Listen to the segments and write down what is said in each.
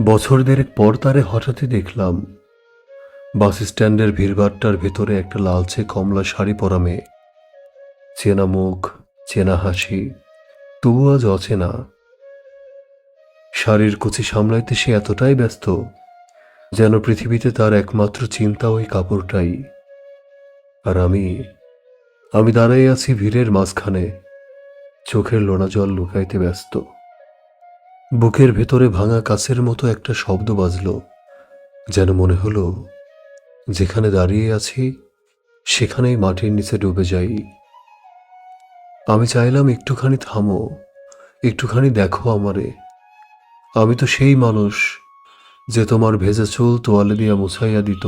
বছর দেড়েক পর তারে হঠাৎই দেখলাম। বাস স্ট্যান্ডের ভিড়ভাট্টার ভেতরে একটা লালচে কমলা শাড়ি পরা মেয়ে। চেনা মুখ, চেনা হাসি, তবু আজ অচেনা। শাড়ির কুচি সামলাইতে সে এতটাই ব্যস্ত, যেন পৃথিবীতে তার একমাত্র চিন্তা ওই কাপড়টাই। আর আমি আমি দাঁড়াই আছি ভিড়ের মাঝখানে, চোখের লোনা জল লুকাইতে ব্যস্ত। বুকের ভেতরে ভাঙা কাছের মতো একটা শব্দ বাজল, যেন মনে হলো, যেখানে দাঁড়িয়ে আছি, সেখানেই মাটির নিচে ডুবে যাই। আমি চাইলাম একটুখানি থামো, একটুখানি দেখো আমারে। আমি তো সেই মানুষ যে তোমার ভেজা চুল তোয়ালে দিয়া মুছাইয়া দিত।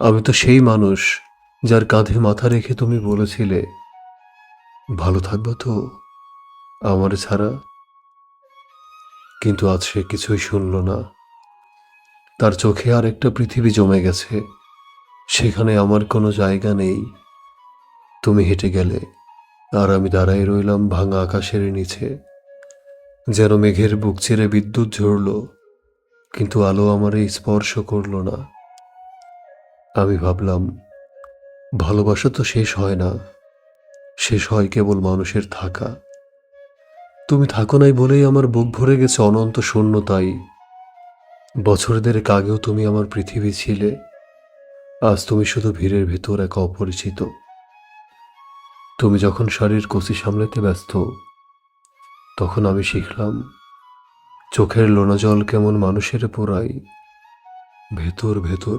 আমি তো সেই মানুষ যার কাঁধে মাথা রেখে তুমি বলেছিলে, ভালো থাকব তো, আমার ছাড়া? কিন্তু আজ সে কিছুই শুনল না। তার চোখে আর একটা পৃথিবী জমে গেছে। সেখানে আমার কোনো জায়গা নেই। তুমি হেঁটে গেলে, আর আমি দাঁড়াই রইলাম ভাঙা আকাশের নিচে। যেন মেঘের বুক চিরে বিদ্যুৎ ঝরল, কিন্তু আলো আমার স্পর্শ করল না। আমি ভাবলাম, ভালোবাসা তো শেষ হয় না। শেষ হয় কেবল মানুষের থাকা। তুমি থাকো নাই বলেই আমার বুক ভরে গেছে অনন্ত শূন্যতাই বছরদের আগেও তুমি আমার পৃথিবী ছিলে। আজ তুমি শুধু ভিড়ের ভেতর এক অপরিচিত। তুমি যখন শাড়ির কচি সামলাতে ব্যস্ত, তখন আমি শিখলাম, চোখের লোনা জল কেমন মানুষের পোড়াই। ভেতর ভেতর